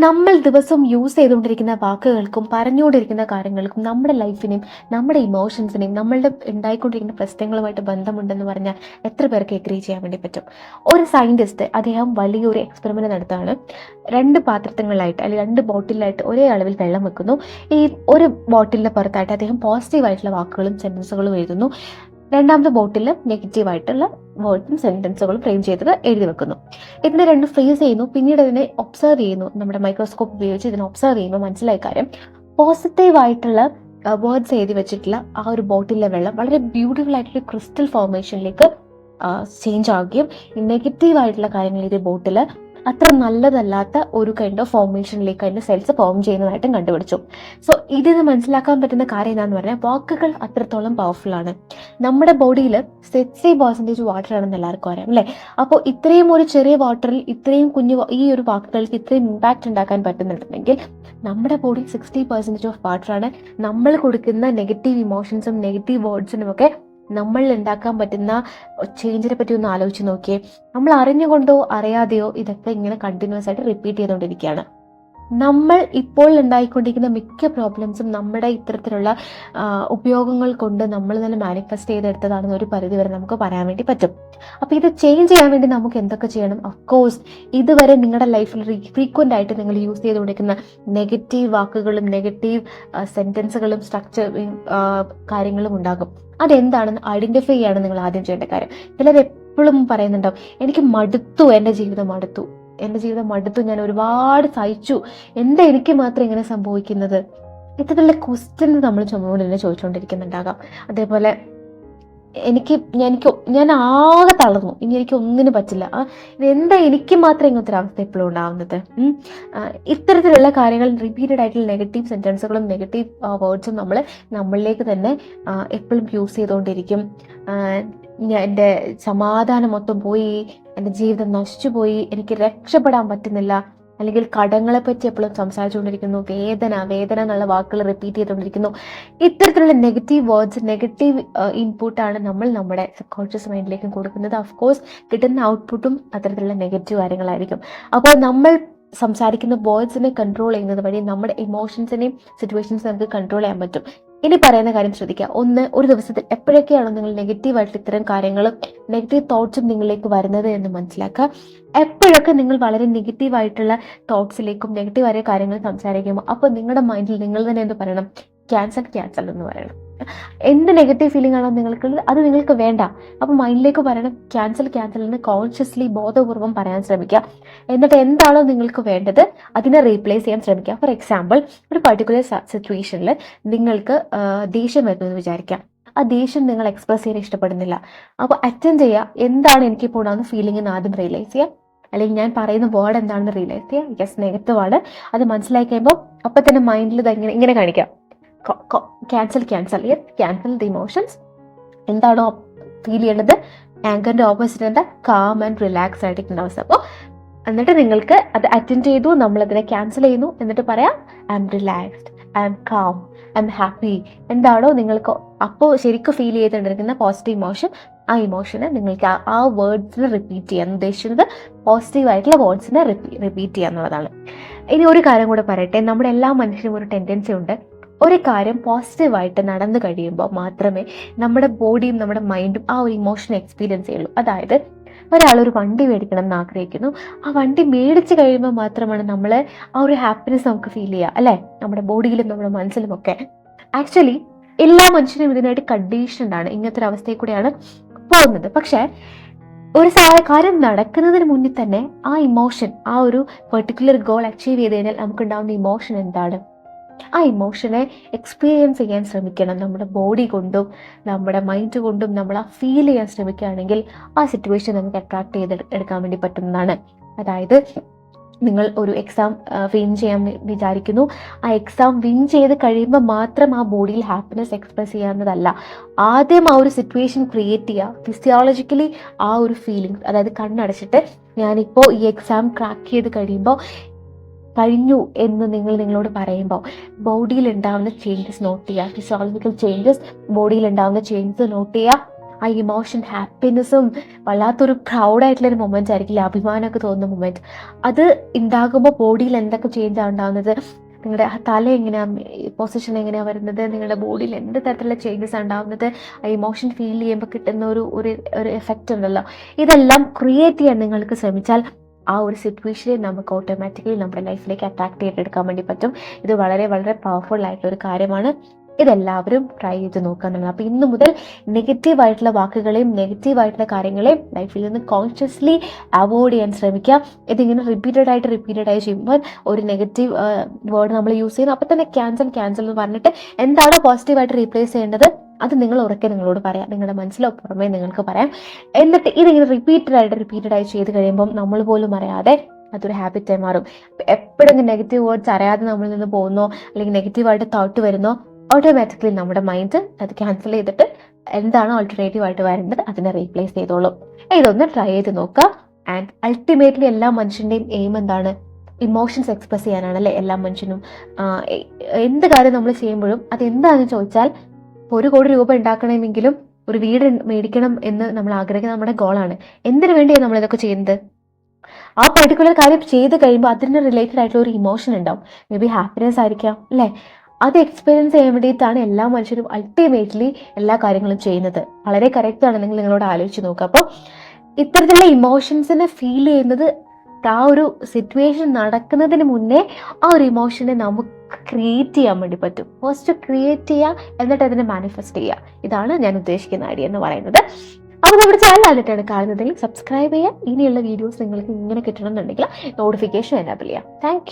നമ്മൾ ദിവസം യൂസ് ചെയ്തുകൊണ്ടിരിക്കുന്ന വാക്കുകൾക്കും പറഞ്ഞുകൊണ്ടിരിക്കുന്ന കാര്യങ്ങൾക്കും നമ്മുടെ ലൈഫിനെയും നമ്മുടെ ഇമോഷൻസിനെയും നമ്മളുടെ ഉണ്ടായിക്കൊണ്ടിരിക്കുന്ന പ്രശ്നങ്ങളുമായിട്ട് ബന്ധമുണ്ടെന്ന് പറഞ്ഞാൽ എത്ര പേർക്ക് എഗ്രി ചെയ്യാൻ വേണ്ടി പറ്റും? ഒരു സയന്റിസ്റ്റ് അദ്ദേഹം വലിയൊരു എക്സ്പെരിമെന്റ് നടത്താണ് രണ്ട് പാത്രങ്ങളിലായിട്ട് അല്ലെങ്കിൽ രണ്ട് ബോട്ടിലായിട്ട് ഒരേ അളവിൽ വെള്ളം വെക്കുന്നു. ഈ ഒരു ബോട്ടിലിന്റെ പുറത്തായിട്ട് അദ്ദേഹം പോസിറ്റീവായിട്ടുള്ള വാക്കുകളും സെന്റൻസുകളും എഴുതുന്നു. രണ്ടാമത്തെ ബോട്ടിൽ നെഗറ്റീവായിട്ടുള്ള വേർഡ്സും സെന്റൻസുകളും ഫ്രെയിം ചെയ്തത് എഴുതി വെക്കുന്നു. ഇതിനെ രണ്ട് ഫ്രീസ് ചെയ്യുന്നു. പിന്നീട് അതിനെ ഒബ്സർവ് ചെയ്യുന്നു. നമ്മുടെ മൈക്രോസ്കോപ്പ് ഉപയോഗിച്ച് ഇതിനെ ഒബ്സർവ് ചെയ്യുമ്പോൾ മനസ്സിലായ കാര്യം പോസിറ്റീവ് ആയിട്ടുള്ള വേർഡ്സ് എഴുതി വെച്ചിട്ടുള്ള ആ ഒരു ബോട്ടിലെ വെള്ളം വളരെ ബ്യൂട്ടിഫുൾ ആയിട്ടുള്ള ക്രിസ്റ്റൽ ഫോർമേഷനിലേക്ക് ചേഞ്ച് ആവുകയും നെഗറ്റീവ് ആയിട്ടുള്ള കാര്യങ്ങൾ ഈ ബോട്ടിൽ അത്ര നല്ലതല്ലാത്ത ഒരു കൈൻഡ് ഓഫ് ഫോർമേഷനിലേക്ക് അതിന്റെ സെൽസ് ഫോം ചെയ്യുന്നതായിട്ടും കണ്ടുപിടിച്ചു. സോ ഇതിന് മനസ്സിലാക്കാൻ പറ്റുന്ന കാര്യം എന്താണെന്ന് പറഞ്ഞാൽ വാക്കുകൾ അത്രത്തോളം പവർഫുൾ ആണ്. നമ്മുടെ ബോഡിയിൽ സിക്സ്റ്റി പെർസെന്റേജ് വാട്ടർ ആണെന്ന് എല്ലാവർക്കും അറിയാം അല്ലേ? അപ്പോൾ ഇത്രയും ഒരു ചെറിയ വാട്ടറിൽ ഇത്രയും കുഞ്ഞു ഈ ഒരു വാക്കുകൾക്ക് ഇത്രയും ഇമ്പാക്റ്റ് ഉണ്ടാക്കാൻ പറ്റുന്നുണ്ടെങ്കിൽ നമ്മുടെ body sixty percentage of water ആണ്. നമ്മൾ കൊടുക്കുന്ന നെഗറ്റീവ് ഇമോഷൻസും നെഗറ്റീവ് വേർഡ്സിനും ഒക്കെ നമ്മൾ ഉണ്ടാക്കാൻ പറ്റുന്ന ചേഞ്ചിനെ പറ്റി ഒന്ന് ആലോചിച്ച് നോക്കിയേ. നമ്മൾ അറിഞ്ഞുകൊണ്ടോ അറിയാതെയോ ഇതൊക്കെ ഇങ്ങനെ കണ്ടിന്യൂസ് ആയിട്ട് റിപ്പീറ്റ് ചെയ്തുകൊണ്ടിരിക്കുകയാണ്. നമ്മൾ ഇപ്പോൾ ഉണ്ടായിക്കൊണ്ടിരിക്കുന്ന മിക്ക പ്രോബ്ലംസും നമ്മുടെ ഇത്തരത്തിലുള്ള ഉപയോഗങ്ങൾ കൊണ്ട് നമ്മൾ തന്നെ മാനിഫെസ്റ്റ് ചെയ്തെടുത്തതാണെന്ന് ഒരു പരിധി വരെ നമുക്ക് പറയാൻ വേണ്ടി പറ്റും. അപ്പോൾ ഇത് ചേഞ്ച് ചെയ്യാൻ വേണ്ടി നമുക്ക് എന്തൊക്കെ ചെയ്യണം? അഫ്കോഴ്സ് ഇതുവരെ നിങ്ങളുടെ ലൈഫിൽ ഫ്രീക്വന്റ് ആയിട്ട് നിങ്ങൾ യൂസ് ചെയ്തുകൊണ്ടിരിക്കുന്ന നെഗറ്റീവ് വാക്കുകളും നെഗറ്റീവ് സെന്റൻസുകളും സ്ട്രക്ചർ കാര്യങ്ങളും ഉണ്ടാകും. അതെന്താണെന്ന് ഐഡന്റിഫൈ ചെയ്യാണ് നിങ്ങൾ ആദ്യം ചെയ്യേണ്ട കാര്യം. ചിലർ എപ്പോഴും പറയുന്നുണ്ടാവും എനിക്ക് മടുത്തു എന്റെ ജീവിതം മടുത്തു. എന്റെ ജീവിതം മടുത്തു ഞാൻ ഒരുപാട് സഹിച്ചു. എന്താ എനിക്ക് മാത്രം ഇങ്ങനെ സംഭവിക്കുന്നത്? ഇത്തരത്തിലുള്ള ക്വസ്റ്റ്യൻ നമ്മൾ ചുമന്നോട് തന്നെ ചോദിച്ചുകൊണ്ടിരിക്കുന്നുണ്ടാകാം. അതേപോലെ എനിക്ക് ഞാൻ എനിക്ക് ഞാൻ ആകെ തളർന്നു. ഇനി എനിക്ക് ഒന്നിനും പറ്റില്ല. എന്താ എനിക്ക് മാത്രം ഇങ്ങനത്തെ ഒരു അവസ്ഥ എപ്പോഴും ഉണ്ടാവുന്നത്. ഇത്തരത്തിലുള്ള കാര്യങ്ങൾ റിപ്പീറ്റഡ് ആയിട്ടുള്ള നെഗറ്റീവ് സെന്റൻസുകളും നെഗറ്റീവ് വേർഡ്സും നമ്മൾ നമ്മളിലേക്ക് തന്നെ എപ്പോഴും യൂസ് ചെയ്തുകൊണ്ടിരിക്കും. എന്റെ സമാധാനം മൊത്തം പോയി എന്റെ ജീവിതം നശിച്ചു പോയി എനിക്ക് രക്ഷപ്പെടാൻ പറ്റുന്നില്ല. അല്ലെങ്കിൽ കടങ്ങളെ പറ്റി എപ്പോഴും സംസാരിച്ചുകൊണ്ടിരിക്കുന്നു. വേദന വേദന എന്നുള്ള വാക്കുകൾ റിപ്പീറ്റ് ചെയ്തുകൊണ്ടിരിക്കുന്നു. ഇത്തരത്തിലുള്ള നെഗറ്റീവ് വേർഡ്സ് നെഗറ്റീവ് ഇൻപുട്ടാണ് നമ്മൾ നമ്മുടെ സബ് കോൺഷ്യസ് മൈൻഡിലേക്കും കൊടുക്കുന്നത്. ഓഫ് കോഴ്സ് കിട്ടുന്ന ഔട്ട്പുട്ടും അത്തരത്തിലുള്ള നെഗറ്റീവ് കാര്യങ്ങളായിരിക്കും. അപ്പോൾ നമ്മൾ സംസാരിക്കുന്ന വേർഡ്സിനെ കൺട്രോൾ ചെയ്യുന്നത് വഴി നമ്മുടെ ഇമോഷൻസിനെയും സിറ്റുവേഷൻസ് നമുക്ക് കൺട്രോൾ ചെയ്യാൻ പറ്റും. ഇനി പറയുന്ന കാര്യം ശ്രദ്ധിക്കുക. ഒന്ന് ഒരു ദിവസത്തിൽ എപ്പോഴൊക്കെയാണോ നിങ്ങൾ നെഗറ്റീവായിട്ട് ഇത്തരം കാര്യങ്ങളും നെഗറ്റീവ് തോട്ട്സും നിങ്ങളിലേക്ക് വരുന്നത് എന്ന് മനസ്സിലാക്കുക. എപ്പോഴൊക്കെ നിങ്ങൾ വളരെ നെഗറ്റീവായിട്ടുള്ള തോട്ട്സിലേക്കും നെഗറ്റീവായ കാര്യങ്ങൾ സംസാരിക്കുമ്പോൾ അപ്പോൾ നിങ്ങളുടെ മൈൻഡിൽ നിങ്ങൾ തന്നെ എന്ത് പറയണം? ക്യാൻസൽ ക്യാൻസൽ എന്ന് പറയണം. എന്ത് നെഗറ്റീവ് ഫീലിംഗ് ആണോ നിങ്ങൾക്കുള്ളത് അത് നിങ്ങൾക്ക് വേണ്ട. അപ്പോൾ മൈൻഡിലേക്ക് പറയണം ക്യാൻസൽ ക്യാൻസൽ എന്ന് കോൺഷ്യസ്ലി ബോധപൂർവം പറയാൻ ശ്രമിക്കുക. എന്നിട്ട് എന്താണോ നിങ്ങൾക്ക് വേണ്ടത് അതിനെ റീപ്ലേസ് ചെയ്യാൻ ശ്രമിക്കുക. ഫോർ എക്സാമ്പിൾ ഒരു പർട്ടിക്കുലർ സിറ്റുവേഷനിൽ നിങ്ങൾക്ക് ദേഷ്യം വരുന്നു എന്ന് വിചാരിക്കാം. ആ ദേഷ്യം നിങ്ങൾ എക്സ്പ്രസ് ചെയ്യാൻ ഇഷ്ടപ്പെടുന്നില്ല. അപ്പോൾ അറ്റൻഡ് ചെയ്യുക. എന്താണ് എനിക്കിപ്പോൾ ഉണ്ടാകുന്ന ഫീലിംഗ് ആദ്യം റിയലൈസ് ചെയ്യുക. അല്ലെങ്കിൽ ഞാൻ പറയുന്ന വേർഡ് എന്താണെന്ന് റിയലൈസ് ചെയ്യുക. യെസ് നെഗറ്റീവ് ആണ്. അത് മനസ്സിലാക്കി കഴിയുമ്പോൾ അപ്പം തന്നെ മൈൻഡിൽ ഇങ്ങനെ ഇങ്ങനെ കാണിക്കാം. Cancel cancel cancel the emotions എന്താണോ ഫീൽ ചെയ്യേണ്ടത് ആങ്കറിന്റെ ഓപ്പോസിറ്റ് എന്താ? കാം ആൻഡ് റിലാക്സ് ആയിട്ടിരിക്കുന്ന അവസ്ഥ. അപ്പോൾ എന്നിട്ട് നിങ്ങൾക്ക് അത് അറ്റൻഡ് ചെയ്തു നമ്മളതിനെ ക്യാൻസൽ ചെയ്യുന്നു. എന്നിട്ട് പറയാം I am relaxed I am calm I am happy എന്താണോ നിങ്ങൾക്ക് അപ്പോൾ ശരിക്കും ഫീൽ ചെയ്തുകൊണ്ടിരിക്കുന്ന പോസിറ്റീവ് ഇമോഷൻ ആ ഇമോഷനെ നിങ്ങൾക്ക് ആ- വേർഡ്സിനെ റിപ്പീറ്റ് ചെയ്യാൻ ഉദ്ദേശിക്കുന്നത് പോസിറ്റീവ് ആയിട്ടുള്ള വേർഡ്സിനെ റിപ്പീറ്റ് ചെയ്യുക എന്നുള്ളതാണ്. ഇനി ഒരു കാര്യം കൂടെ പറയട്ടെ. നമ്മുടെ എല്ലാ മനുഷ്യരും ഒരു ടെൻഡൻസി ഉണ്ട്. ഒരു കാര്യം പോസിറ്റീവായിട്ട് നടന്നു കഴിയുമ്പോൾ മാത്രമേ നമ്മുടെ ബോഡിയും നമ്മുടെ മൈൻഡും ആ ഒരു ഇമോഷൻ എക്സ്പീരിയൻസ് ചെയ്യുള്ളൂ. അതായത് ഒരാൾ ഒരു വണ്ടി മേടിക്കണം എന്ന് ആഗ്രഹിക്കുന്നു. ആ വണ്ടി മേടിച്ച് കഴിയുമ്പോൾ മാത്രമാണ് നമ്മൾ ആ ഒരു ഹാപ്പിനെസ് നമുക്ക് ഫീൽ ചെയ്യുക അല്ലേ? നമ്മുടെ ബോഡിയിലും നമ്മുടെ മനസ്സിലും ഒക്കെ. ആക്ച്വലി എല്ലാ മനുഷ്യനും ഇതിനായിട്ട് കണ്ടീഷൻഡ് ആണ്. ഇങ്ങനത്തെ ഒരു അവസ്ഥയിൽ കൂടെയാണ് പോകുന്നത്. പക്ഷേ ഒരു കാര്യം നടക്കുന്നതിന് മുന്നിൽ തന്നെ ആ ഇമോഷൻ ആ ഒരു പെർട്ടിക്കുലർ ഗോൾ അച്ചീവ് ചെയ്ത് കഴിഞ്ഞാൽ നമുക്കുണ്ടാകുന്ന ഇമോഷൻ എന്താണ്? ആ ഇമോഷനെ എക്സ്പീരിയൻസ് ചെയ്യാൻ ശ്രമിക്കണം. നമ്മുടെ ബോഡി കൊണ്ടും നമ്മുടെ മൈൻഡ് കൊണ്ടും നമ്മൾ ആ ഫീൽ ചെയ്യാൻ ശ്രമിക്കുകയാണെങ്കിൽ ആ സിറ്റുവേഷൻ നമുക്ക് അട്രാക്ട് ചെയ്ത് എടുക്കാൻ വേണ്ടി പറ്റുന്നതാണ്. അതായത് നിങ്ങൾ ഒരു എക്സാം വിൻ ചെയ്യാൻ വിചാരിക്കുന്നു. ആ എക്സാം വിൻ ചെയ്ത് കഴിയുമ്പോൾ മാത്രം ആ ബോഡിയിൽ ഹാപ്പിനെസ് എക്സ്പ്രസ് ചെയ്യാവുന്നതല്ല. ആദ്യം ആ ഒരു സിറ്റുവേഷൻ ക്രിയേറ്റ് ചെയ്യുക. ഫിസിയോളജിക്കലി ആ ഒരു ഫീലിംഗ് അതായത് കണ്ണടച്ചിട്ട് ഞാനിപ്പോൾ ഈ എക്സാം ക്രാക്ക് ചെയ്ത് കഴിയുമ്പോൾ കഴിഞ്ഞു എന്ന് നിങ്ങൾ നിങ്ങളോട് പറയുമ്പോൾ ബോഡിയിൽ ഉണ്ടാവുന്ന ചേഞ്ചസ് നോട്ട് ചെയ്യുക. ഫിസിയോളജിക്കൽ ചേഞ്ചസ് ബോഡിയിൽ ഉണ്ടാവുന്ന ചേഞ്ചസ് നോട്ട് ചെയ്യുക. ആ ഇമോഷൻ ഹാപ്പിനെസ്സും വല്ലാത്തൊരു പ്രൗഡായിട്ടുള്ളൊരു മൊമെന്റ് ആയിരിക്കില്ല അഭിമാനമൊക്കെ തോന്നുന്ന മൊമെന്റ് അത് ഉണ്ടാകുമ്പോൾ ബോഡിയിൽ എന്തൊക്കെ ചേഞ്ച് ഉണ്ടാകുന്നത്? നിങ്ങളുടെ തല എങ്ങനെയാണ് പൊസിഷൻ എങ്ങനെയാണ് വരുന്നത്? നിങ്ങളുടെ ബോഡിയിൽ എന്ത് തരത്തിലുള്ള ചേഞ്ചസ് ഉണ്ടാകുന്നത്? ആ ഇമോഷൻ ഫീൽ ചെയ്യുമ്പോൾ കിട്ടുന്ന ഒരു ഒരു എഫക്റ്റ് ഉണ്ടല്ലോ. ഇതെല്ലാം ക്രിയേറ്റ് ചെയ്യാൻ നിങ്ങൾക്ക് ശ്രമിച്ചാൽ ആ ഒരു സിറ്റുവേഷനെ നമുക്ക് ഓട്ടോമാറ്റിക്കലി നമ്മുടെ ലൈഫിലേക്ക് അട്രാക്ട് ചെയ്തെടുക്കാൻ വേണ്ടി പറ്റും. ഇത് വളരെ വളരെ പവർഫുൾ ആയിട്ടുള്ള ഒരു കാര്യമാണ്. ഇതെല്ലാവരും ട്രൈ ചെയ്ത് നോക്കുക എന്നുള്ളത് അപ്പോൾ ഇന്ന് മുതൽ നെഗറ്റീവ് ആയിട്ടുള്ള വാക്കുകളെയും നെഗറ്റീവ് ആയിട്ടുള്ള കാര്യങ്ങളെയും ലൈഫിൽ നിന്ന് കോൺഷ്യസ്ലി അവോയ്ഡ് ചെയ്യാൻ ശ്രമിക്കുക. ഇതിങ്ങനെ റിപ്പീറ്റഡ് ആയിട്ട് റിപ്പീറ്റഡ് ആയി ചെയ്യുമ്പോൾ ഒരു നെഗറ്റീവ് വേർഡ് നമ്മൾ യൂസ് ചെയ്യുന്നു. അപ്പോൾ തന്നെ ക്യാൻസൽ ക്യാൻസൽ എന്ന് പറഞ്ഞിട്ട് എന്താണോ പോസിറ്റീവായിട്ട് റീപ്ലേസ് ചെയ്യേണ്ടത്? അത് നിങ്ങൾ ഉറക്കെ നിങ്ങളോട് പറയാം. നിങ്ങളുടെ മനസ്സിലോ പുറമേ നിങ്ങൾക്ക് പറയാം. എന്നിട്ട് ഇതിങ്ങനെ റിപ്പീറ്റഡ് ആയിട്ട് റിപ്പീറ്റഡ് ആയി ചെയ്ത് കഴിയുമ്പം നമ്മൾ പോലും അറിയാതെ അതൊരു ഹാബിറ്റായി മാറും. എപ്പോഴെങ്കിലും നെഗറ്റീവ് വേർഡ്സ് അറിയാതെ നമ്മളിൽ നിന്ന് പോകുന്നോ അല്ലെങ്കിൽ നെഗറ്റീവായിട്ട് തോട്ട് വരുന്നോ ഓട്ടോമാറ്റിക്കലി നമ്മുടെ മൈൻഡ് അത് ക്യാൻസൽ ചെയ്തിട്ട് എന്താണ് ഓൾട്ടർനേറ്റീവ് ആയിട്ട് വരുന്നത് അതിനെ റീപ്ലേസ് ചെയ്തോളും. ഇതൊന്ന് ട്രൈ ചെയ്ത് നോക്കുക. ആൻഡ് അൾട്ടിമേറ്റ്ലി എല്ലാ മനുഷ്യന്റെയും എയിം എന്താണ്? ഇമോഷൻസ് എക്സ്പ്രസ് ചെയ്യാനാണ് അല്ലെ? എല്ലാ മനുഷ്യനും എന്ത് കാര്യം നമ്മൾ ചെയ്യുമ്പോഴും അത് എന്താണെന്ന് ചോദിച്ചാൽ ഇപ്പോൾ ഒരു കോടി രൂപ ഉണ്ടാക്കണമെങ്കിലും ഒരു വീട് മേടിക്കണം എന്ന് നമ്മൾ ആഗ്രഹിക്കുന്ന നമ്മുടെ ഗോളാണ്. എന്തിനു വേണ്ടിയാണ് നമ്മൾ ഇതൊക്കെ ചെയ്യുന്നത്? ആ പെർട്ടിക്കുലർ കാര്യം ചെയ്ത് കഴിയുമ്പോൾ അതിന് റിലേറ്റഡ് ആയിട്ടുള്ള ഒരു ഇമോഷൻ ഉണ്ടാവും. മേ ബി ഹാപ്പിനെസ് ആയിരിക്കാം അല്ലേ? അത് എക്സ്പീരിയൻസ് ചെയ്യാൻ വേണ്ടിയിട്ടാണ് എല്ലാ മനുഷ്യരും അൾട്ടിമേറ്റ്ലി എല്ലാ കാര്യങ്ങളും ചെയ്യുന്നത്. വളരെ കറക്റ്റ് ആണ് നിങ്ങൾ നിങ്ങളോട് ആലോചിച്ച് നോക്കുക. അപ്പോൾ ഇത്തരത്തിലുള്ള ഇമോഷൻസിനെ ഫീൽ ചെയ്യുന്നത് ആ ഒരു സിറ്റുവേഷൻ നടക്കുന്നതിന് മുന്നേ ആ ഒരു ഇമോഷനെ നമുക്ക് ക്രിയേറ്റ് ചെയ്യാൻ വേണ്ടി പറ്റും. ഫസ്റ്റ് ക്രിയേറ്റ് ചെയ്യുക എന്നിട്ട് അതിനെ മാനിഫെസ്റ്റ് ചെയ്യുക ഇതാണ് ഞാൻ ഉദ്ദേശിക്കുന്ന ഐഡിയ എന്ന് പറയുന്നത്. അപ്പോൾ നമ്മുടെ ചാനൽ ആദ്യമായിട്ടാണ് കാണുന്നതെങ്കിൽ സബ്സ്ക്രൈബ് ചെയ്യുക ഇനിയുള്ള വീഡിയോസ് നിങ്ങൾക്ക് ഇങ്ങനെ കിട്ടണമെന്നുണ്ടെങ്കിൽ നോട്ടിഫിക്കേഷൻ എനാബിൾ ചെയ്യാം. താങ്ക്